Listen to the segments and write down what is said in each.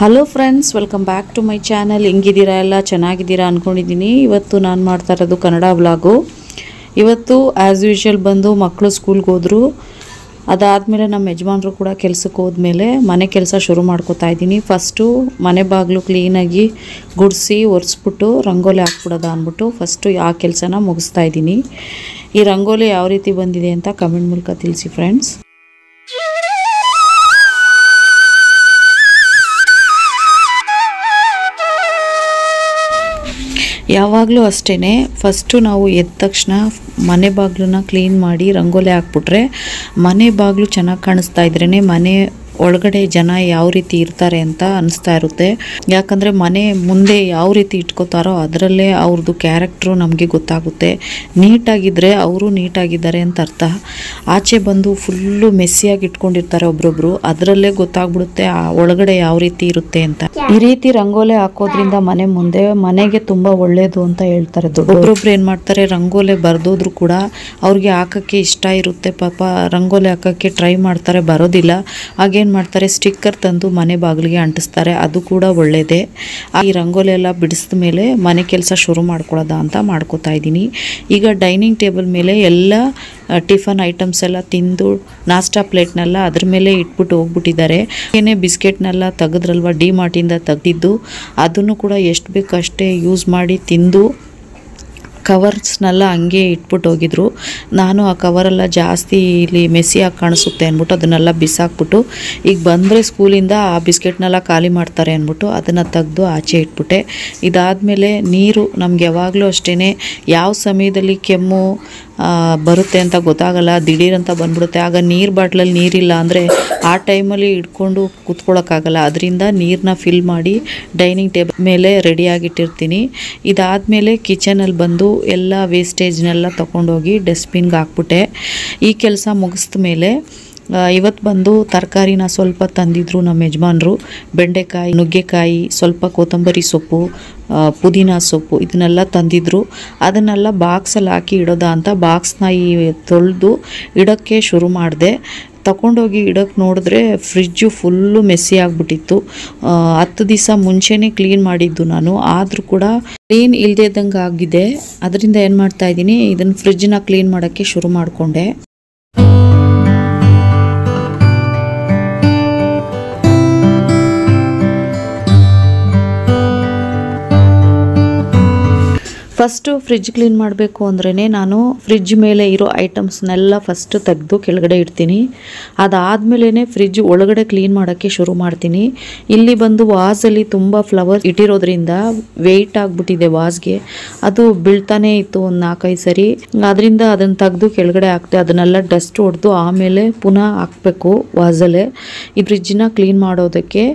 Hello friends welcome back to my channel ಹೆಂಗಿದ್ದೀರಾ ಎಲ್ಲ? ಚೆನ್ನಾಗಿದ್ದೀರಾ ಅಂದ್ಕೊಂಡಿದ್ದೀನಿ ಇವತ್ತು ನಾನು ಮಾಡ್ತಾ ಇರೋದು ಕನ್ನಡ ವ್ಲಾಗು. ಇವತ್ತು ಆ್ಯಸ್ ಯೂಶ್ವಲ್ ಬಂದು ಮಕ್ಕಳು ಸ್ಕೂಲ್ಗೆ ಹೋದರು. ಅದಾದಮೇಲೆ ನಮ್ಮ ಯಜಮಾನರು ಕೂಡ ಕೆಲಸಕ್ಕೆ ಹೋದ್ಮೇಲೆ ಮನೆ ಕೆಲಸ ಶುರು ಮಾಡ್ಕೋತಾ ಇದ್ದೀನಿ. ಫಸ್ಟು ಮನೆ ಬಾಗಿಲು ಕ್ಲೀನಾಗಿ ಗುಡಿಸಿ ಒರೆಸ್ಬಿಟ್ಟು, ರಂಗೋಲಿ ಹಾಕ್ಬಿಡೋದ ಅಂದ್ಬಿಟ್ಟು ಫಸ್ಟು ಆ ಕೆಲಸನ ಮುಗಿಸ್ತಾ ಇದ್ದೀನಿ. ಈ ರಂಗೋಲಿ ಯಾವ ರೀತಿ ಬಂದಿದೆ ಅಂತ ಕಮೆಂಟ್ ಮೂಲಕ ತಿಳಿಸಿ ಫ್ರೆಂಡ್ಸ್ ಯಾವಾಗಲೂ ಅಷ್ಟೇ ಫಸ್ಟು ನಾವು ಎದ್ದ ತಕ್ಷಣ ಮನೆ ಬಾಗಿಲನ್ನ ಕ್ಲೀನ್ ಮಾಡಿ ರಂಗೋಲಿ ಹಾಕ್ಬಿಟ್ರೆ ಮನೆ ಬಾಗಿಲು ಚೆನ್ನಾಗಿ ಕಾಣಿಸ್ತಾ ಇದ್ರೇ ಮನೆ ಒಳಗಡೆ ಜನ ಯಾವ ರೀತಿ ಇರ್ತಾರೆ ಅಂತ ಅನಿಸ್ತಾ ಇರುತ್ತೆ. ಯಾಕಂದರೆ ಮನೆ ಮುಂದೆ ಯಾವ ರೀತಿ ಇಟ್ಕೋತಾರೋ ಅದರಲ್ಲೇ ಅವ್ರದ್ದು ಕ್ಯಾರೆಕ್ಟ್ರು ನಮಗೆ ಗೊತ್ತಾಗುತ್ತೆ. ನೀಟಾಗಿದ್ದರೆ ಅವರು ನೀಟಾಗಿದ್ದಾರೆ ಅಂತ ಅರ್ಥ. ಆಚೆ ಬಂದು ಫುಲ್ಲು ಮೆಸ್ಸಿಯಾಗಿ ಇಟ್ಕೊಂಡಿರ್ತಾರೆ ಒಬ್ರೊಬ್ರು. ಅದರಲ್ಲೇ ಗೊತ್ತಾಗ್ಬಿಡುತ್ತೆ ಆ ಒಳಗಡೆ ಯಾವ ರೀತಿ ಇರುತ್ತೆ ಅಂತ. ಈ ರೀತಿ ರಂಗೋಲೆ ಹಾಕೋದ್ರಿಂದ ಮನೆ ಮುಂದೆ ಮನೆಗೆ ತುಂಬ ಒಳ್ಳೇದು ಅಂತ ಹೇಳ್ತಾರೆ ಒಬ್ಬೊಬ್ರು ಏನು ಮಾಡ್ತಾರೆ, ರಂಗೋಲೆ ಬರ್ದೋದ್ರು ಕೂಡ ಅವ್ರಿಗೆ ಹಾಕೋಕ್ಕೆ ಇಷ್ಟ ಇರುತ್ತೆ ಪಾಪ. ರಂಗೋಲಿ ಹಾಕೋಕ್ಕೆ ಟ್ರೈ ಮಾಡ್ತಾರೆ, ಬರೋದಿಲ್ಲ. ಆಗೇನ್ ಮಾಡ್ತಾರೆ ಸ್ಟಿಕ್ಕರ್ ತಂದು ಮನೆ ಬಾಗಿಲಿಗೆ ಅಂಟಿಸ್ತಾರೆ, ಅದು ಕೂಡ ಒಳ್ಳೆಯದೇ ಆ ಈ ರಂಗೋಲಿ ಎಲ್ಲ ಬಿಡಿಸಿದ ಮೇಲೆ ಮನೆ ಕೆಲಸ ಶುರು ಮಾಡ್ಕೊಳ್ಳೋದ ಅಂತ ಮಾಡ್ಕೋತಾ ಇದ್ದೀನಿ. ಈಗ ಡೈನಿಂಗ್ ಟೇಬಲ್ ಮೇಲೆ ಎಲ್ಲ ಟಿಫನ್ ಐಟಮ್ಸ್ ಎಲ್ಲ ತಿಂದು ನಾಷ್ಟಾ ಪ್ಲೇಟ್ನೆಲ್ಲ ಅದ್ರ ಮೇಲೆ ಇಟ್ಬಿಟ್ಟು ಹೋಗ್ಬಿಟ್ಟಿದ್ದಾರೆ. ಏನೇ ಬಿಸ್ಕೆಟ್ನೆಲ್ಲ ತೆಗೆದ್ರಲ್ವ, ಡಿ ಮಾರ್ಟಿಂದ ತೆಗೆದಿದ್ದು, ಅದನ್ನು ಕೂಡ ಎಷ್ಟು ಬೇಕು ಅಷ್ಟೇ ಯೂಸ್ ಮಾಡಿ ತಿಂದು ಕವರ್ಸ್ನೆಲ್ಲ ಹಂಗೆ ಇಟ್ಬಿಟ್ಟು ಹೋಗಿದ್ರು. ನಾನು ಆ ಕವರೆಲ್ಲ ಜಾಸ್ತಿ ಇಲ್ಲಿ ಮೆಸ್ಸಿಯಾಗಿ ಕಾಣಿಸುತ್ತೆ ಅಂದ್ಬಿಟ್ಟು ಅದನ್ನೆಲ್ಲ ಬಿಸಾಕ್ಬಿಟ್ಟು, ಈಗ ಬಂದರೆ ಸ್ಕೂಲಿಂದ ಆ ಬಿಸ್ಕೆಟ್ನೆಲ್ಲ ಖಾಲಿ ಮಾಡ್ತಾರೆ ಅಂದ್ಬಿಟ್ಟು ಅದನ್ನು ತೆಗೆದು ಆಚೆ ಇಟ್ಬಿಟ್ಟೆ. ಇದಾದಮೇಲೆ ನೀರು ನಮ್ಗೆ ಯಾವಾಗಲೂ ಅಷ್ಟೇ ಯಾವ ಸಮಯದಲ್ಲಿ ಕೆಮ್ಮು ಬರುತ್ತೆ ಅಂತ ಗೊತ್ತಾಗಲ್ಲ. ದಿಢೀರಂತ ಬಂದ್ಬಿಡುತ್ತೆ. ಆಗ ನೀರು ಬಾಟ್ಲಲ್ಲಿ ನೀರಿಲ್ಲ ಅಂದರೆ ಆ ಟೈಮಲ್ಲಿ ಇಟ್ಕೊಂಡು ಕೂತ್ಕೊಳ್ಳೋಕ್ಕಾಗಲ್ಲ ಅದರಿಂದ ನೀರನ್ನ ಫಿಲ್ ಮಾಡಿ ಡೈನಿಂಗ್ ಟೇಬಲ್ ಮೇಲೆ ರೆಡಿಯಾಗಿಟ್ಟಿರ್ತೀನಿ ಇದಾದಮೇಲೆ ಕಿಚನಲ್ಲಿ ಬಂದು ಎಲ್ಲ ವೇಸ್ಟೇಜ್ನೆಲ್ಲ ತೊಗೊಂಡೋಗಿ ಡಸ್ಟ್ಬಿನ್ಗೆ ಹಾಕ್ಬಿಟ್ಟೆ. ಈ ಕೆಲಸ ಮುಗಿಸ್ದ ಮೇಲೆ ಇವತ್ತು ಬಂದು ತರಕಾರಿನ ಸ್ವಲ್ಪ ತಂದಿದ್ರು ನಮ್ಮ ಯಜಮಾನರು. ಬೆಂಡೆಕಾಯಿ, ನುಗ್ಗೆಕಾಯಿ, ಸ್ವಲ್ಪ ಕೊತ್ತಂಬರಿ ಸೊಪ್ಪು ಪುದೀನ ಸೊಪ್ಪು ಇದನ್ನೆಲ್ಲ ತಂದಿದ್ರು. ಅದನ್ನೆಲ್ಲ ಬಾಕ್ಸಲ್ಲಿ ಹಾಕಿ ಇಡೋದ ಅಂತ ಬಾಕ್ಸ್ನ ಈ ತೊಳೆದು ಇಡೋಕ್ಕೆ ಶುರು ಮಾಡಿದೆ. ತಗೊಂಡೋಗಿ ಇಡೋಕ್ಕೆ ನೋಡಿದ್ರೆ ಫ್ರಿಜ್ಜು ಫುಲ್ಲು ಮೆಸ್ಸಿ ಆಗಿಬಿಟ್ಟಿತ್ತು. ಹತ್ತು ದಿವಸ ಮುಂಚೆನೇ ಕ್ಲೀನ್ ಮಾಡಿದ್ದು ನಾನು. ಆದರೂ ಕೂಡ ಕ್ಲೀನ್ ಇಲ್ಲದೇ ಇದ್ದಂಗೆ ಆಗಿದೆ. ಅದರಿಂದ ಏನು ಮಾಡ್ತಾ ಇದ್ದೀನಿ, ಇದನ್ನು ಫ್ರಿಜ್ಜನ್ನ ಕ್ಲೀನ್ ಮಾಡೋಕ್ಕೆ ಶುರು ಮಾಡಿಕೊಂಡೆ. ಫಸ್ಟು ಫ್ರಿಜ್ ಕ್ಲೀನ್ ಮಾಡಬೇಕು ಅಂದ್ರೇ ನಾನು ಫ್ರಿಜ್ ಮೇಲೆ ಇರೋ ಐಟಮ್ಸ್ನೆಲ್ಲ ಫಸ್ಟ್ ತೆಗೆದು ಕೆಳಗಡೆ ಇಡ್ತೀನಿ. ಅದಾದಮೇಲೆ ಫ್ರಿಜ್ ಒಳಗಡೆ ಕ್ಲೀನ್ ಮಾಡೋಕ್ಕೆ ಶುರು ಮಾಡ್ತೀನಿ. ಇಲ್ಲಿ ಬಂದು ವಾಸಲ್ಲಿ ತುಂಬ ಫ್ಲವರ್ ಇಟ್ಟಿರೋದ್ರಿಂದ ವೆಯ್ಟ್ ಆಗಿಬಿಟ್ಟಿದೆ ವಾಸ್ಗೆ. ಅದು ಬೀಳ್ತಾನೆ ಇತ್ತು ಒಂದು ನಾಲ್ಕೈದು ಸರಿ. ಅದರಿಂದ ಅದನ್ನು ತೆಗೆದು ಕೆಳಗಡೆ ಹಾಕ್ತೆ ಅದನ್ನೆಲ್ಲ ಡಸ್ಟ್ ಹೊಡೆದು ಆಮೇಲೆ ಪುನಃ ಹಾಕಬೇಕು ವಾಸಲ್ಲೇ. ಈ ಫ್ರಿಜ್ನ ಕ್ಲೀನ್ ಮಾಡೋದಕ್ಕೆ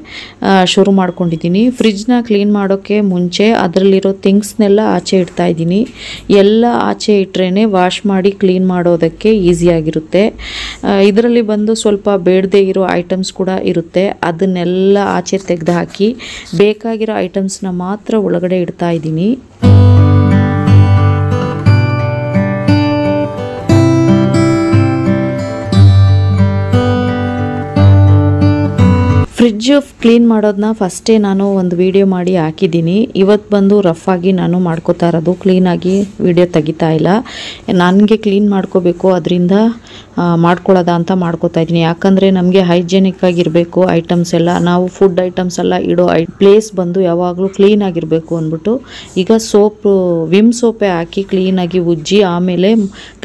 ಶುರು ಮಾಡ್ಕೊಂಡಿದ್ದೀನಿ. ಫ್ರಿಜ್ನ ಕ್ಲೀನ್ ಮಾಡೋಕ್ಕೆ ಮುಂಚೆ ಅದರಲ್ಲಿರೋ ಥಿಂಗ್ಸ್ನೆಲ್ಲ ಆಚೆ ಇಡ್ತಾ ಇದ್ದೀನಿ. ಎಲ್ಲ ಆಚೆ ಇಟ್ಟರೆ ವಾಶ್ ಮಾಡಿ ಕ್ಲೀನ್ ಮಾಡೋದಕ್ಕೆ ಈಸಿಯಾಗಿರುತ್ತೆ ಇದರಲ್ಲಿ ಬಂದು ಸ್ವಲ್ಪ ಬೇಡದೇ ಇರೋ ಐಟಮ್ಸ್ ಕೂಡ ಇರುತ್ತೆ. ಅದನ್ನೆಲ್ಲ ಆಚೆ ತೆಗೆದು ಹಾಕಿ ಬೇಕಾಗಿರೋ ಐಟಮ್ಸ್ನ ಮಾತ್ರ ಒಳಗಡೆ ಇಡ್ತಾ ಇದ್ದೀನಿ. ಫ್ರಿಡ್ಜ್ ಕ್ಲೀನ್ ಮಾಡೋದನ್ನ ಫಸ್ಟೇ ನಾನು ಒಂದು ವಿಡಿಯೋ ಮಾಡಿ ಹಾಕಿದ್ದೀನಿ. ಇವತ್ತು ಬಂದು ರಫ್ ಆಗಿ ನಾನು ಮಾಡ್ಕೋತಾ ಇರೋದು. ಕ್ಲೀನಾಗಿ ವಿಡಿಯೋ ತೆಗಿತಾ ಇಲ್ಲ. ನನಗೆ ಕ್ಲೀನ್ ಮಾಡ್ಕೋಬೇಕು, ಅದರಿಂದ ಮಾಡ್ಕೊಳ್ಳೋದ ಅಂತ ಮಾಡ್ಕೋತಾ ಇದ್ದೀನಿ. ಯಾಕಂದರೆ ನಮಗೆ ಹೈಜೆನಿಕ್ ಆಗಿರಬೇಕು ಐಟಮ್ಸ್ ಎಲ್ಲ, ನಾವು ಫುಡ್ ಐಟಮ್ಸ್ ಎಲ್ಲ ಇಡೋ ಐ ಪ್ಲೇಸ್ ಬಂದು ಯಾವಾಗಲೂ ಕ್ಲೀನ್ ಆಗಿರಬೇಕು ಅಂದ್ಬಿಟ್ಟು, ಈಗ ಸೋಪ್ ವಿಮ್ ಸೋಪೇ ಹಾಕಿ ಕ್ಲೀನಾಗಿ ಉಜ್ಜಿ ಆಮೇಲೆ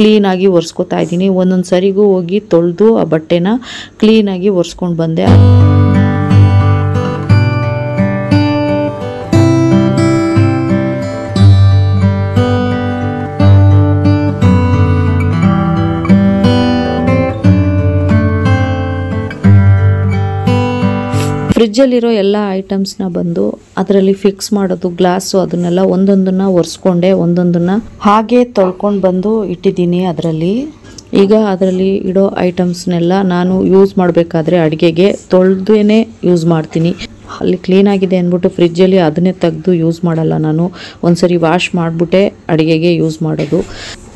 ಕ್ಲೀನಾಗಿ ಒರೆಸ್ಕೊತಾ ಇದ್ದೀನಿ. ಒಂದೊಂದು ಸರಿಗೂ ಹೋಗಿ ತೊಳೆದು ಆ ಬಟ್ಟೆನ ಕ್ಲೀನಾಗಿ ಒರೆಸ್ಕೊಂಡು ಬಂದೆ. ಫ್ರಿಜ್ಜಲ್ಲಿರೋ ಎಲ್ಲ ಐಟಮ್ಸ್ನ ಬಂದು ಅದರಲ್ಲಿ ಫಿಕ್ಸ್ ಮಾಡೋದು, ಗ್ಲಾಸು ಅದನ್ನೆಲ್ಲ ಒಂದೊಂದನ್ನು ಒರೆಸ್ಕೊಂಡೆ, ಒಂದೊಂದನ್ನು ಹಾಗೆ ತೊಳ್ಕೊಂಡು ಬಂದು ಇಟ್ಟಿದ್ದೀನಿ ಅದರಲ್ಲಿ. ಈಗ ಅದರಲ್ಲಿ ಇಡೋ ಐಟಮ್ಸ್ನೆಲ್ಲ ನಾನು ಯೂಸ್ ಮಾಡಬೇಕಾದ್ರೆ ಅಡುಗೆಗೆ ತೊಳೆದೇನೆ ಯೂಸ್ ಮಾಡ್ತೀನಿ. ಅಲ್ಲಿ ಕ್ಲೀನಾಗಿದೆ ಅಂದ್ಬಿಟ್ಟು ಫ್ರಿಜ್ಜಲ್ಲಿ ಅದನ್ನೇ ತೆಗೆದು ಯೂಸ್ ಮಾಡಲ್ಲ ನಾನು. ಒಂದ್ಸರಿ ವಾಶ್ ಮಾಡಿಬಿಟ್ಟೆ ಅಡುಗೆಗೆ ಯೂಸ್ ಮಾಡೋದು.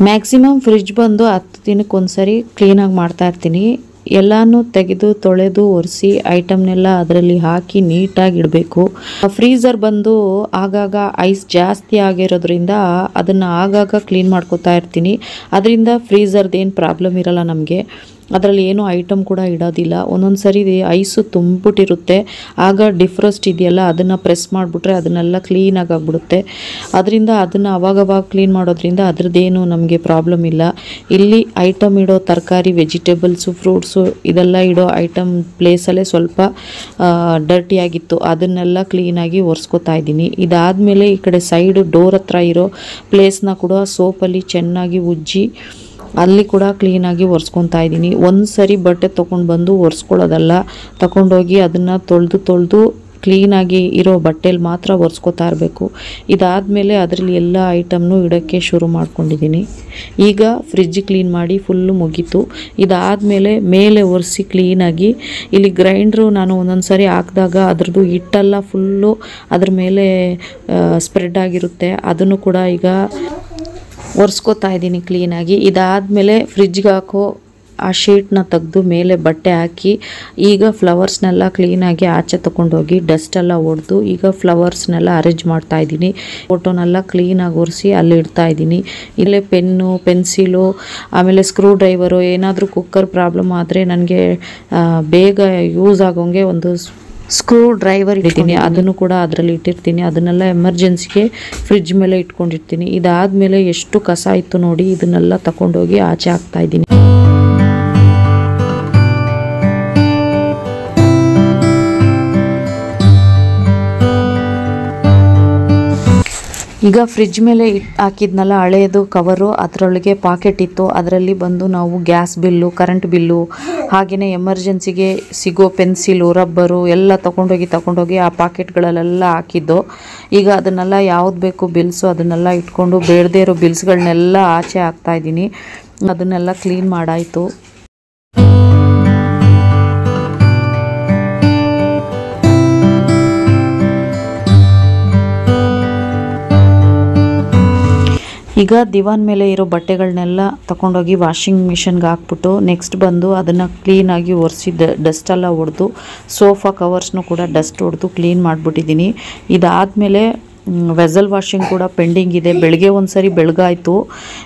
ಮ್ಯಾಕ್ಸಿಮಮ್ ಫ್ರಿಜ್ ಬಂದು ಹತ್ತು ದಿನಕ್ಕೆ ಒಂದ್ಸರಿ ಕ್ಲೀನಾಗಿ ಮಾಡ್ತಾ ಇರ್ತೀನಿ. ಎಲ್ಲಾನು ತೆಗೆದು, ತೊಳೆದು, ಒರೆಸಿ ಐಟಮ್ನೆಲ್ಲ ಅದರಲ್ಲಿ ಹಾಕಿ ನೀಟಾಗಿ ಇಡಬೇಕು. ಫ್ರೀಝರ್ ಬಂದು ಆಗಾಗ ಐಸ್ ಜಾಸ್ತಿ ಆಗಿರೋದ್ರಿಂದ ಅದನ್ನು ಆಗಾಗ ಕ್ಲೀನ್ ಮಾಡ್ಕೋತಾ ಇರ್ತೀನಿ. ಅದರಿಂದ ಫ್ರೀಝರ್ದು ಏನು ಪ್ರಾಬ್ಲಮ್ ಇರಲ್ಲ ನಮಗೆ. ಅದರಲ್ಲಿ ಏನು ಐಟಮ್ ಕೂಡ ಇಡೋದಿಲ್ಲ. ಒಂದೊಂದು ಸರಿ ಐಸು ತುಂಬಿಬಿಟ್ಟಿರುತ್ತೆ. ಆಗ ಡಿಫ್ರೋಸ್ಟ್ ಇದೆಯಲ್ಲ, ಅದನ್ನು ಪ್ರೆಸ್ ಮಾಡಿಬಿಟ್ರೆ ಅದನ್ನೆಲ್ಲ ಕ್ಲೀನಾಗಿ ಆಗಿಬಿಡುತ್ತೆ. ಅದರಿಂದ ಅದನ್ನು ಅವಾಗವಾಗ ಕ್ಲೀನ್ ಮಾಡೋದ್ರಿಂದ ಅದರದ್ದೇನು ನಮಗೆ ಪ್ರಾಬ್ಲಮ್ ಇಲ್ಲ. ಇಲ್ಲಿ ಐಟಮ್ ಇಡೋ ತರಕಾರಿ ವೆಜಿಟೇಬಲ್ಸು ಫ್ರೂಟ್ಸು ಇದೆಲ್ಲ ಇಡೋ ಐಟಮ್ ಪ್ಲೇಸಲ್ಲೇ ಸ್ವಲ್ಪ ಡರ್ಟಿ ಆಗಿತ್ತು. ಅದನ್ನೆಲ್ಲ ಕ್ಲೀನಾಗಿ ಒರೆಸ್ಕೊತಾ ಇದ್ದೀನಿ. ಇದಾದಮೇಲೆ ಈ ಕಡೆ ಸೈಡು ಡೋರ್ ಹತ್ರ ಇರೋ ಪ್ಲೇಸ್ನ ಕೂಡ ಸೋಪಲ್ಲಿ ಚೆನ್ನಾಗಿ ಉಜ್ಜಿ ಅಲ್ಲಿ ಕೂಡ ಕ್ಲೀನಾಗಿ ಒರೆಸ್ಕೊತಾ ಇದ್ದೀನಿ. ಒಂದು ಸರಿ ಬಟ್ಟೆ ತೊಗೊಂಡು ಬಂದು ಒರೆಸ್ಕೊಳ್ಳೋದಲ್ಲ, ತಗೊಂಡೋಗಿ ಅದನ್ನು ತೊಳೆದು ತೊಳೆದು ಕ್ಲೀನಾಗಿ ಇರೋ ಬಟ್ಟೆಲಿ ಮಾತ್ರ ಒರೆಸ್ಕೊತಾ ಇರಬೇಕು. ಇದಾದಮೇಲೆ ಅದರಲ್ಲಿ ಎಲ್ಲ ಐಟಮ್ನು ಇಡೋಕ್ಕೆ ಶುರು ಮಾಡ್ಕೊಂಡಿದ್ದೀನಿ. ಈಗ ಫ್ರಿಜ್ ಕ್ಲೀನ್ ಮಾಡಿ ಫುಲ್ಲು ಮುಗೀತು. ಇದಾದಮೇಲೆ ಮೇಲೆ ಒರೆಸಿ ಕ್ಲೀನಾಗಿ ಇಲ್ಲಿ ಗ್ರೈಂಡ್ರು ನಾನು ಒಂದೊಂದು ಸಾರಿ ಹಾಕಿದಾಗ ಅದ್ರದ್ದು ಹಿಟ್ಟೆಲ್ಲ ಫುಲ್ಲು ಅದ್ರ ಮೇಲೆ ಸ್ಪ್ರೆಡ್ ಆಗಿರುತ್ತೆ. ಅದನ್ನು ಕೂಡ ಈಗ ಒರೆಸ್ಕೊತಾ ಇದ್ದೀನಿ ಕ್ಲೀನಾಗಿ ಇದಾದಮೇಲೆ ಫ್ರಿಜ್ಗೆ ಹಾಕೋ ಆ ಶೀಟ್ನ ತೆಗೆದು ಮೇಲೆ ಬಟ್ಟೆ ಹಾಕಿ, ಈಗ ಫ್ಲವರ್ಸ್ನೆಲ್ಲ ಕ್ಲೀನಾಗಿ ಆಚೆ ತೊಗೊಂಡೋಗಿ ಡಸ್ಟೆಲ್ಲ ಹೊಡೆದು ಈಗ ಫ್ಲವರ್ಸ್ನೆಲ್ಲ ಅರೇಂಜ್ ಮಾಡ್ತಾ ಇದ್ದೀನಿ. ಫೋಟೋನೆಲ್ಲ ಕ್ಲೀನಾಗಿ ಒರೆಸಿ ಅಲ್ಲಿ ಇಡ್ತಾ ಇದ್ದೀನಿ. ಇಲ್ಲೇ ಪೆನ್ನು ಪೆನ್ಸಿಲು ಆಮೇಲೆ ಸ್ಕ್ರೂ ಡ್ರೈವರು ಏನಾದರೂ ಕುಕ್ಕರ್ ಪ್ರಾಬ್ಲಮ್ ಆದರೆ ನನಗೆ ಬೇಗ ಯೂಸ್ ಆಗೋಂಗೆ ಒಂದು ಸ್ಕ್ರೂ ಡ್ರೈವರ್ ಇಟ್ಟಿದ್ದೀನಿ ಅದನ್ನು ಕೂಡ ಅದರಲ್ಲಿ ಇಟ್ಟಿರ್ತೀನಿ. ಅದನ್ನೆಲ್ಲ ಎಮರ್ಜೆನ್ಸಿಗೆ ಫ್ರಿಡ್ಜ್ ಮೇಲೆ ಇಟ್ಕೊಂಡಿರ್ತೀನಿ. ಇದಾದಮೇಲೆ ಎಷ್ಟು ಕಸ ಇತ್ತು ನೋಡಿ ಇದನ್ನೆಲ್ಲ ತಗೊಂಡೋಗಿ ಆಚೆ ಹಾಕ್ತಾ ಇದ್ದೀನಿ. ಈಗ ಫ್ರಿಜ್ ಮೇಲೆ ಇಟ್ ಹಾಕಿದ್ನಲ್ಲ ಹಳೆಯದು ಕವರು ಅದರೊಳಗೆ ಪಾಕೆಟ್ ಇತ್ತು. ಅದರಲ್ಲಿ ಬಂದು ನಾವು ಗ್ಯಾಸ್ ಬಿಲ್ಲು ಕರೆಂಟ್ ಬಿಲ್ಲು ಹಾಗೆಯೇ ಎಮರ್ಜೆನ್ಸಿಗೆ ಸಿಗೋ ಪೆನ್ಸಿಲು ರಬ್ಬರು ಎಲ್ಲ ತೊಗೊಂಡೋಗಿ ತೊಗೊಂಡೋಗಿ ಆ ಪಾಕೆಟ್ಗಳಲ್ಲೆಲ್ಲ ಹಾಕಿದ್ದು. ಈಗ ಅದನ್ನೆಲ್ಲ ಯಾವ್ದು ಬೇಕು ಬಿಲ್ಸು ಅದನ್ನೆಲ್ಲ ಇಟ್ಕೊಂಡು ಬೇಡದೇ ಇರೋ ಬಿಲ್ಸ್ಗಳನ್ನೆಲ್ಲ ಆಚೆ ಹಾಕ್ತಾಯಿದ್ದೀನಿ ಅದನ್ನೆಲ್ಲ ಕ್ಲೀನ್ ಮಾಡಾಯಿತು. ಈಗ ದಿವಾನ್ ಮೇಲೆ ಇರೋ ಬಟ್ಟೆಗಳನ್ನೆಲ್ಲ ತಗೊಂಡೋಗಿ ವಾಷಿಂಗ್ ಮಿಷನ್ಗೆ ಹಾಕ್ಬಿಟ್ಟು ನೆಕ್ಸ್ಟ್ ಬಂದು ಅದನ್ನು ಕ್ಲೀನಾಗಿ ಒರೆಸಿ ಡಸ್ಟ್ ಎಲ್ಲ ಹೊಡೆದು ಸೋಫಾ ಕವರ್ಸ್ನು ಕೂಡ ಡಸ್ಟ್ ಹೊಡೆದು ಕ್ಲೀನ್ ಮಾಡಿಬಿಟ್ಟಿದ್ದೀನಿ. ಇದಾದಮೇಲೆ ವೆಸಲ್ ವಾಷಿಂಗ್ ಕೂಡ ಪೆಂಡಿಂಗ್ ಇದೆ. ಬೆಳಗ್ಗೆ ಒಂದು ಸರಿ ಬೆಳಗಾಯಿತು.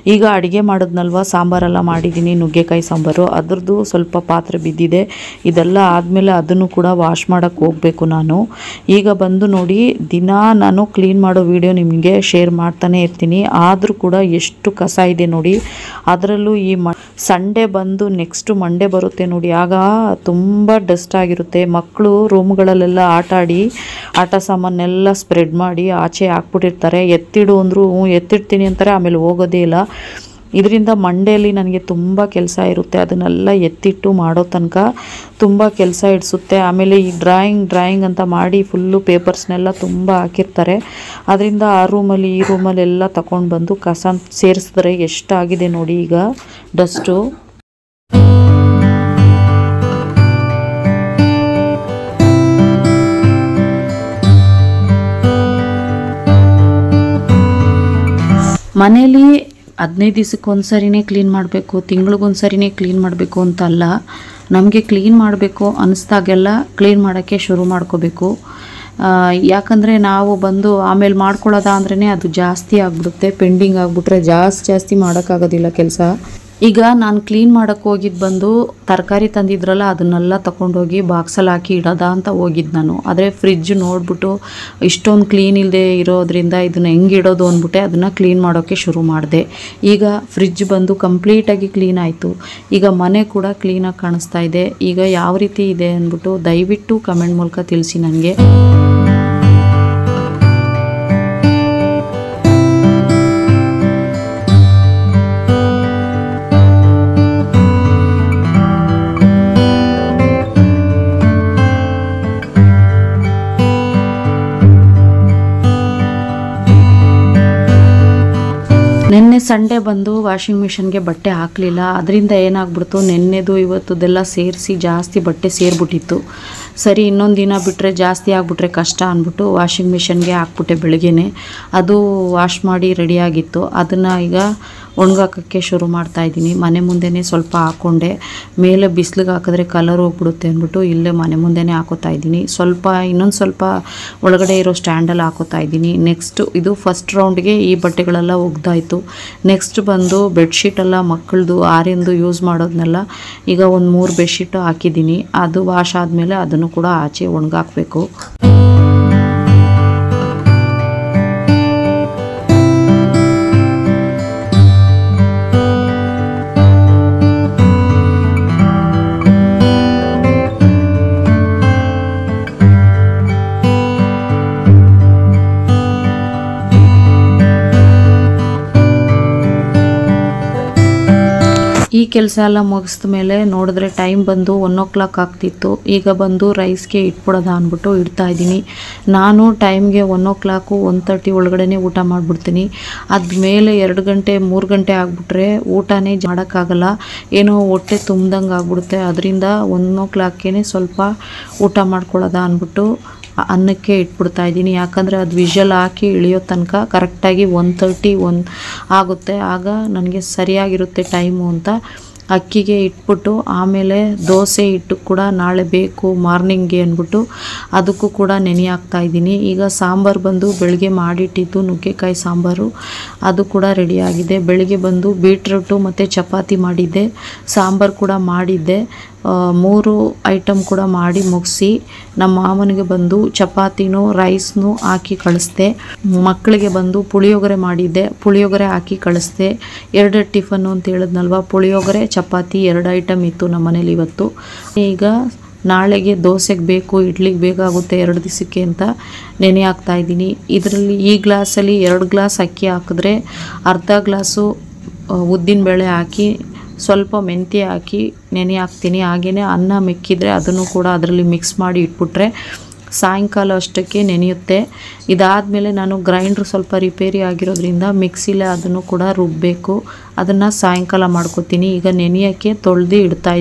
ಈಗ ಅಡುಗೆ ಮಾಡಿದ್ನಲ್ವ? ಸಾಂಬಾರೆಲ್ಲ ಮಾಡಿದ್ದೀನಿ ನುಗ್ಗೆಕಾಯಿ ಸಾಂಬಾರು. ಅದ್ರದ್ದು ಸ್ವಲ್ಪ ಪಾತ್ರೆ ಬಿದ್ದಿದೆ. ಇದೆಲ್ಲ ಆದಮೇಲೆ ಅದನ್ನು ಕೂಡ ವಾಶ್ ಮಾಡೋಕ್ಕೆ ಹೋಗಬೇಕು ನಾನು. ಈಗ ಬಂದು ನೋಡಿ, ದಿನ ನಾನು ಕ್ಲೀನ್ ಮಾಡೋ ವಿಡಿಯೋ ನಿಮಗೆ ಶೇರ್ ಮಾಡ್ತಾನೆ ಇರ್ತೀನಿ. ಆದರೂ ಕೂಡ ಎಷ್ಟು ಕಸ ಇದೆ ನೋಡಿ. ಅದರಲ್ಲೂ ಈ ಮ, ಸಂಡೇ ಬಂದು ನೆಕ್ಸ್ಟ್ ಮಂಡೇ ಬರುತ್ತೆ ನೋಡಿ. ಆಗ ತುಂಬ ಡಸ್ಟ್ ಆಗಿರುತ್ತೆ. ಮಕ್ಕಳು ರೂಮ್ಗಳಲ್ಲೆಲ್ಲ ಆಟ ಆಡಿ ಆಟ ಸಾಮಾನೆಲ್ಲ ಸ್ಪ್ರೆಡ್ ಮಾಡಿ ಆಚೆ ಹಾಕ್ಬಿಟ್ಟಿರ್ತಾರೆ ಎತ್ತಿಡು ಅಂದರು, ಹ್ಞೂ, ಎತ್ತಿಡ್ತೀನಿ ಅಂತಾರೆ, ಆಮೇಲೆ ಹೋಗೋದೇ ಇಲ್ಲ. ಇದರಿಂದ ಮಂಡೇಲಿ ನನಗೆ ತುಂಬ ಕೆಲಸ ಇರುತ್ತೆ. ಅದನ್ನೆಲ್ಲ ಎತ್ತಿಟ್ಟು ಮಾಡೋ ತನಕ ತುಂಬ ಕೆಲಸ ಇಡಿಸುತ್ತೆ. ಆಮೇಲೆ ಈ ಡ್ರಾಯಿಂಗ್ ಡ್ರಾಯಿಂಗ್ ಅಂತ ಮಾಡಿ ಫುಲ್ಲು ಪೇಪರ್ಸ್ನೆಲ್ಲ ತುಂಬ ಹಾಕಿರ್ತಾರೆ. ಅದರಿಂದ ಆ ರೂಮಲ್ಲಿ, ಈ ರೂಮಲ್ಲೆಲ್ಲ ತಗೊಂಡು ಬಂದು ಕಸ ಸೇರಿಸಿದ್ರೆ ಎಷ್ಟಾಗಿದೆ ನೋಡಿ ಈಗ ಡಸ್ಟು. ಮನೇಲಿ ಹದಿನೈದು ದಿವ್ಸಕ್ಕೆ ಒಂದು ಸರಿನೇ ಕ್ಲೀನ್ ಮಾಡಬೇಕು ತಿಂಗಳಿಗೊಂದು ಸರಿನೇ ಕ್ಲೀನ್ ಮಾಡಬೇಕು ಅಂತ ಅಲ್ಲ ನಮಗೆ ಕ್ಲೀನ್ ಮಾಡಬೇಕು ಅನ್ನಿಸ್ದಾಗೆಲ್ಲ ಕ್ಲೀನ್ ಮಾಡೋಕ್ಕೆ ಶುರು ಮಾಡ್ಕೋಬೇಕು. ಯಾಕಂದರೆ ನಾವು ಬಂದು ಆಮೇಲೆ ಮಾಡ್ಕೊಳ್ಳೋದಾ ಅಂದ್ರೇ ಅದು ಜಾಸ್ತಿ ಆಗಿಬಿಡುತ್ತೆ ಪೆಂಡಿಂಗ್ ಆಗಿಬಿಟ್ರೆ ಜಾಸ್ತಿ ಜಾಸ್ತಿ ಮಾಡೋಕ್ಕಾಗೋದಿಲ್ಲ ಕೆಲಸ. ಈಗ ನಾನು ಕ್ಲೀನ್ ಮಾಡೋಕ್ಕೆ ಹೋಗಿದ್ದು ಬಂದು ತರಕಾರಿ ತಂದಿದ್ರಲ್ಲ, ಅದನ್ನೆಲ್ಲ ತಗೊಂಡೋಗಿ ಬಾಕ್ಸಲ್ಲಿ ಹಾಕಿ ಇಡೋದ ಅಂತ ಹೋಗಿದ್ದು ನಾನು. ಆದರೆ ಫ್ರಿಜ್ ನೋಡ್ಬಿಟ್ಟು ಇಷ್ಟೊಂದು ಕ್ಲೀನ್ ಇಲ್ಲದೆ ಇರೋದ್ರಿಂದ ಇದನ್ನು ಹೆಂಗೆ ಇಡೋದು ಅಂದ್ಬಿಟ್ಟೆ, ಅದನ್ನು ಕ್ಲೀನ್ ಮಾಡೋಕ್ಕೆ ಶುರು ಮಾಡಿದೆ. ಈಗ ಫ್ರಿಜ್ ಬಂದು ಕಂಪ್ಲೀಟಾಗಿ ಕ್ಲೀನ್ ಆಯಿತು. ಈಗ ಮನೆ ಕೂಡ ಕ್ಲೀನಾಗಿ ಕಾಣಿಸ್ತಾ ಇದೆ. ಈಗ ಯಾವ ರೀತಿ ಇದೆ ಅಂದ್ಬಿಟ್ಟು ದಯವಿಟ್ಟು ಕಮೆಂಟ್ ಮೂಲಕ ತಿಳಿಸಿ ನನಗೆ. ಸಂಡೇ ಬಂದು ವಾಷಿಂಗ್ ಮಿಷಿನ್ಗೆ ಬಟ್ಟೆ ಹಾಕಲಿಲ್ಲ. ಅದರಿಂದ ಏನಾಗ್ಬಿಡ್ತು? ನೆನ್ನೆದು ಇವತ್ತದೆಲ್ಲ ಸೇರಿಸಿ ಜಾಸ್ತಿ ಬಟ್ಟೆ ಸೇರಿಬಿಟ್ಟಿತ್ತು. ಸರಿ, ಇನ್ನೊಂದು ದಿನ ಬಿಟ್ಟರೆ ಜಾಸ್ತಿ ಆಗಿಬಿಟ್ರೆ ಕಷ್ಟ ಅಂದ್ಬಿಟ್ಟು ವಾಷಿಂಗ್ ಮಿಷನ್ಗೆ ಹಾಕ್ಬಿಟ್ಟೆ ಬೆಳಗ್ಗೆನೆ. ಅದು ವಾಶ್ ಮಾಡಿ ರೆಡಿಯಾಗಿತ್ತು ಅದನ್ನು ಈಗ ಒಣಗಾಕೋಕ್ಕೆ ಶುರು ಮಾಡ್ತಾ ಇದ್ದೀನಿ. ಮನೆ ಮುಂದೆನೇ ಸ್ವಲ್ಪ ಹಾಕ್ಕೊಂಡೆ ಮೇಲೆ ಬಿಸಿಲಿಗೆ ಹಾಕಿದ್ರೆ ಕಲರ್ ಹೋಗ್ಬಿಡುತ್ತೆ ಅಂದ್ಬಿಟ್ಟು ಇಲ್ಲೇ ಮನೆ ಮುಂದೆನೇ ಹಾಕೋತಾ ಇದ್ದೀನಿ. ಸ್ವಲ್ಪ, ಇನ್ನೊಂದು ಸ್ವಲ್ಪ ಒಳಗಡೆ ಇರೋ ಸ್ಟ್ಯಾಂಡಲ್ಲಿ ಹಾಕೋತಾ ಇದ್ದೀನಿ. ನೆಕ್ಸ್ಟ್ ಇದು ಫಸ್ಟ್ ರೌಂಡ್ಗೆ ಈ ಬಟ್ಟೆಗಳೆಲ್ಲ ಒಗ್ದಾಯಿತು ನೆಕ್ಸ್ಟ್ ಬಂದು ಬೆಡ್ಶೀಟೆಲ್ಲ ಮಕ್ಕಳದು ಆರಿಂದು ಯೂಸ್ ಮಾಡೋದನ್ನೆಲ್ಲ ಈಗ ಒಂದು ಮೂರು ಬೆಡ್ಶೀಟು ಹಾಕಿದ್ದೀನಿ. ಅದು ವಾಶ್ ಆದಮೇಲೆ ಅದನ್ನು ಕೂಡ ಆಚೆ ಒಣಗಾಕಬೇಕು. ಕೆಲಸ ಎಲ್ಲ ಮುಗಿಸಿದ ಮೇಲೆ ನೋಡಿದ್ರೆ ಟೈಮ್ ಬಂದು ಒನ್ ಓ ಕ್ಲಾಕ್ ಆಗ್ತಿತ್ತು. ಈಗ ಬಂದು ರೈಸ್ಗೆ ಇಟ್ಬಿಡೋದ ಅಂದ್ಬಿಟ್ಟು ಇಡ್ತಾ ಇದ್ದೀನಿ. ನಾನು ಟೈಮ್ಗೆ one o'clock one thirty ಒಳಗಡೆ ಊಟ ಮಾಡಿಬಿಡ್ತೀನಿ. ಅದ್ಮೇಲೆ ಎರಡು ಗಂಟೆ, ಮೂರು ಗಂಟೆ ಆಗಿಬಿಟ್ರೆ ಊಟನೇ ಮಾಡೋಕ್ಕಾಗಲ್ಲ. ಏನೋ ಹೊಟ್ಟೆ ತುಂಬ್ದಂಗೆ ಆಗ್ಬಿಡುತ್ತೆ. ಅದರಿಂದ ಒನ್ ಓ ಕ್ಲಾಕೇ ಸ್ವಲ್ಪ ಊಟ ಮಾಡ್ಕೊಳ್ಳೋದ ಅಂದ್ಬಿಟ್ಟು ಅನ್ನಕ್ಕೆ ಇಟ್ಬಿಡ್ತಾ ಇದ್ದೀನಿ. ಯಾಕಂದರೆ ಅದು ವಿಷಲ್ ಹಾಕಿ ಇಳಿಯೋ ತನಕ ಕರೆಕ್ಟಾಗಿ ಒನ್ ತರ್ಟಿ ಒನ್ ಆಗುತ್ತೆ. ಆಗ ನನಗೆ ಸರಿಯಾಗಿರುತ್ತೆ ಟೈಮು ಅಂತ. ಅಕ್ಕಿಗೆ ಇಟ್ಬಿಟ್ಟು ಆಮೇಲೆ ದೋಸೆ ಹಿಟ್ಟು ಕೂಡ ನಾಳೆ ಬೇಕು ಮಾರ್ನಿಂಗ್ಗೆ ಅಂದ್ಬಿಟ್ಟು ಅದಕ್ಕೂ ಕೂಡ ನೆನೆ ಹಾಕ್ತಾ ಇದ್ದೀನಿ. ಈಗ ಸಾಂಬಾರು ಬಂದು ಬೆಳಗ್ಗೆ ಮಾಡಿಟ್ಟಿದ್ದು ನುಗ್ಗೆಕಾಯಿ ಸಾಂಬಾರು. ಅದು ಕೂಡ ರೆಡಿಯಾಗಿದೆ ಬೆಳಗ್ಗೆ ಬಂದು ಬೀಟ್ರೂಟು ಮತ್ತು ಚಪಾತಿ ಮಾಡಿದ್ದೆ. ಸಾಂಬಾರು ಕೂಡ ಮಾಡಿದ್ದೆ. ಮೂರು ಐಟಮ್ ಕೂಡ ಮಾಡಿ ಮುಗಿಸಿ ನಮ್ಮ ಮಾವನಿಗೆ ಬಂದು ಚಪಾತಿನೂ ರೈಸ್ನೂ ಹಾಕಿ ಕಳಿಸ್ದೆ. ಮಕ್ಕಳಿಗೆ ಬಂದು ಪುಳಿಯೋಗರೆ ಮಾಡಿದ್ದೆ. ಪುಳಿಯೋಗರೆ ಹಾಕಿ ಕಳಿಸ್ದೆ. ಎರಡು ಟಿಫನ್ನು ಅಂತ ಹೇಳಿದ್ನಲ್ವ? ಪುಳಿಯೋಗರೆ, ಚಪಾತಿ ಎರಡು ಐಟಮ್ ಇತ್ತು ನಮ್ಮ ಮನೇಲಿ ಇವತ್ತು. ಈಗ ನಾಳೆಗೆ ದೋಸೆಗೆ ಬೇಕು, ಇಡ್ಲಿಗೆ ಬೇಕಾಗುತ್ತೆ ಎರಡು ದಿವಸಕ್ಕೆ ಅಂತ ನೆನೆ ಹಾಕ್ತಾ ಇದ್ದೀನಿ. ಇದರಲ್ಲಿ ಈ ಗ್ಲಾಸಲ್ಲಿ ಎರಡು ಗ್ಲಾಸ್ ಅಕ್ಕಿ ಹಾಕಿದ್ರೆ ಅರ್ಧ ಗ್ಲಾಸು ಉದ್ದಿನ ಬೇಳೆ ಹಾಕಿ ಸ್ವಲ್ಪ ಮೆಂತ್ಯ ಹಾಕಿ ನೆನೆ ಹಾಕ್ತೀನಿ. ಹಾಗೆಯೇ ಅನ್ನ ಮೆಕ್ಕಿದರೆ ಅದನ್ನು ಕೂಡ ಅದರಲ್ಲಿ ಮಿಕ್ಸ್ ಮಾಡಿ ಇಟ್ಬಿಟ್ರೆ ಸಾಯಂಕಾಲ ಅಷ್ಟಕ್ಕೆ ನೆನೆಯುತ್ತೆ. ಇದಾದಮೇಲೆ ನಾನು ಗ್ರೈಂಡ್ರ್ ಸ್ವಲ್ಪ ರಿಪೇರಿ ಆಗಿರೋದ್ರಿಂದ ಮಿಕ್ಸಿಲೇ ಅದನ್ನು ಕೂಡ ರುಬ್ಬಬೇಕು ಅದನ್ನು ಸಾಯಂಕಾಲ ಮಾಡ್ಕೊತೀನಿ. ಈಗ ನೆನೆಯೋಕ್ಕೆ ತೊಳೆದು ಇಡ್ತಾ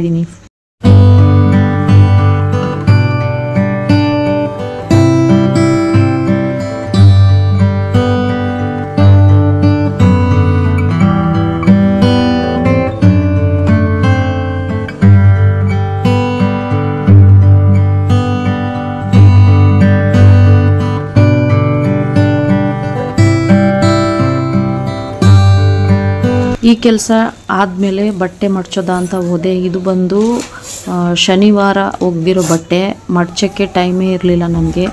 ಈ ಕೆಲಸ ಆದಮೇಲೆ ಬಟ್ಟೆ ಮಡ್ಚೋದ ಅಂತ ಹೋದೆ. ಇದು ಬಂದು ಶನಿವಾರ ಒಗ್ದಿರೋ ಬಟ್ಟೆ. ಮಡ್ಚೋಕ್ಕೆ ಟೈಮೇ ಇರಲಿಲ್ಲ ನನಗೆ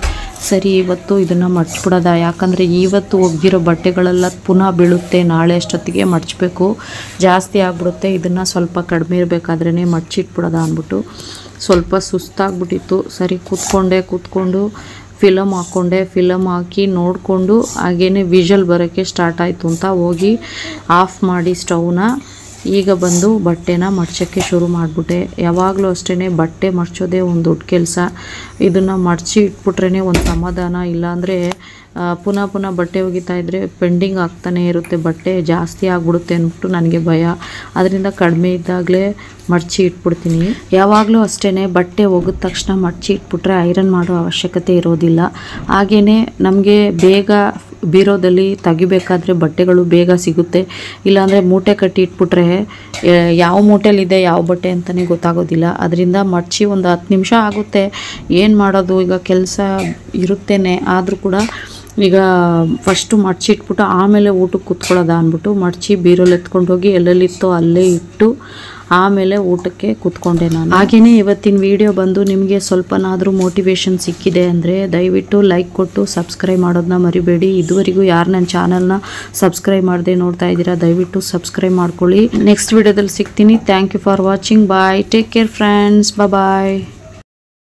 ಸರಿ, ಇವತ್ತು ಇದನ್ನು ಮಡ್ಚ್ಬಿಡೋದ. ಯಾಕಂದರೆ ಇವತ್ತು ಒಗ್ದಿರೋ ಬಟ್ಟೆಗಳೆಲ್ಲ ಪುನಃ ಬೀಳುತ್ತೆ. ನಾಳೆ ಅಷ್ಟೊತ್ತಿಗೆ ಮಡ್ಚಬೇಕು. ಜಾಸ್ತಿ ಆಗ್ಬಿಡುತ್ತೆ. ಇದನ್ನು ಸ್ವಲ್ಪ ಕಡಿಮೆ ಇರಬೇಕಾದ್ರೇ ಮಡ್ಚಿಟ್ಬಿಡೋದ ಅಂದ್ಬಿಟ್ಟು ಸ್ವಲ್ಪ ಸುಸ್ತಾಗ್ಬಿಟ್ಟಿತ್ತು. ಸರಿ, ಕೂತ್ಕೊಂಡೆ, ಕೂತ್ಕೊಂಡು ಫಿಲಮ್ ಹಾಕ್ಕೊಂಡೆ ಫಿಲಮ್ ಹಾಕಿ ನೋಡಿಕೊಂಡು ಹಾಗೇ ವಿಷಲ್ ಬರೋಕ್ಕೆ ಸ್ಟಾರ್ಟ್ ಆಯಿತು ಅಂತ ಹೋಗಿ ಆಫ್ ಮಾಡಿ ಸ್ಟವ್ನ ಈಗ ಬಂದು ಬಟ್ಟೆನ ಮಡ್ಚೋಕ್ಕೆ ಶುರು ಮಾಡಿಬಿಟ್ಟೆ. ಯಾವಾಗಲೂ ಅಷ್ಟೇ ಬಟ್ಟೆ ಮಡ್ಚೋದೇ ಒಂದು ದೊಡ್ಡ ಕೆಲಸ. ಇದನ್ನು ಮಡಚಿ ಇಟ್ಬಿಟ್ರೇ ಒಂದು ಸಮಾಧಾನ. ಇಲ್ಲಾಂದರೆ ಪುನಃ ಪುನಃ ಬಟ್ಟೆ ಒಗಿತಾ ಇದ್ದರೆ ಪೆಂಡಿಂಗ್ ಆಗ್ತಾನೆ ಇರುತ್ತೆ. ಬಟ್ಟೆ ಜಾಸ್ತಿ ಆಗ್ಬಿಡುತ್ತೆ ಅಂದ್ಬಿಟ್ಟು ನನಗೆ ಭಯ. ಅದರಿಂದ ಕಡಿಮೆ ಇದ್ದಾಗಲೇ ಮಡಚಿ ಇಟ್ಬಿಡ್ತೀನಿ. ಯಾವಾಗಲೂ ಅಷ್ಟೇ ಬಟ್ಟೆ ಒಗೆದ ತಕ್ಷಣ ಮಡಚಿ ಇಟ್ಬಿಟ್ರೆ ಐರನ್ ಮಾಡೋ ಅವಶ್ಯಕತೆ ಇರೋದಿಲ್ಲ. ಹಾಗೆಯೇ ನಮಗೆ ಬೇಗ ಬೀರೋದಲ್ಲಿ ತೆಗಿಬೇಕಾದ್ರೆ ಬಟ್ಟೆಗಳು ಬೇಗ ಸಿಗುತ್ತೆ. ಇಲ್ಲಾಂದರೆ ಮೂಟೆ ಕಟ್ಟಿ ಇಟ್ಬಿಟ್ರೆ ಯಾವ ಮೂಟೆಲಿದೆ ಯಾವ ಬಟ್ಟೆ ಅಂತಲೇ ಗೊತ್ತಾಗೋದಿಲ್ಲ. ಅದರಿಂದ ಮಡಚಿ ಒಂದು ಹತ್ತು ನಿಮಿಷ ಆಗುತ್ತೆ. ಏನು ಮಾಡೋದು? ಈಗ ಕೆಲಸ ಇರುತ್ತೇನೆ. ಆದರೂ ಕೂಡ ಈಗ ಫಸ್ಟು ಮಡಚಿ ಇಟ್ಬಿಟ್ಟು ಆಮೇಲೆ ಊಟಕ್ಕೆ ಕುತ್ಕೊಳ್ಳೋದ ಅಂದ್ಬಿಟ್ಟು ಮಡಚಿ ಬೀರಲ್ಲಿ ಎತ್ಕೊಂಡು ಹೋಗಿ ಎಲ್ಲೆಲ್ಲಿತ್ತೋ ಅಲ್ಲೇ ಇಟ್ಟು ಆಮೇಲೆ ಊಟಕ್ಕೆ ಕೂತ್ಕೊಂಡೆ ನಾನು. ಹಾಗೆಯೇ ಇವತ್ತಿನ ವಿಡಿಯೋ ಬಂದು ನಿಮಗೆ ಸ್ವಲ್ಪನಾದರೂ ಮೋಟಿವೇಶನ್ ಸಿಕ್ಕಿದೆ ಅಂದರೆ ದಯವಿಟ್ಟು ಲೈಕ್ ಕೊಟ್ಟು ಸಬ್ಸ್ಕ್ರೈಬ್ ಮಾಡೋದನ್ನ ಮರಿಬೇಡಿ. ಇದುವರೆಗೂ ಯಾರು ನನ್ನ ಚಾನಲ್ನ ಸಬ್ಸ್ಕ್ರೈಬ್ ಮಾಡದೆ ನೋಡ್ತಾ ಇದ್ದೀರಾ, ದಯವಿಟ್ಟು ಸಬ್ಸ್ಕ್ರೈಬ್ ಮಾಡ್ಕೊಳ್ಳಿ. ನೆಕ್ಸ್ಟ್ ವಿಡಿಯೋದಲ್ಲಿ ಸಿಗ್ತೀನಿ. Thank you for watching bye take care friends bye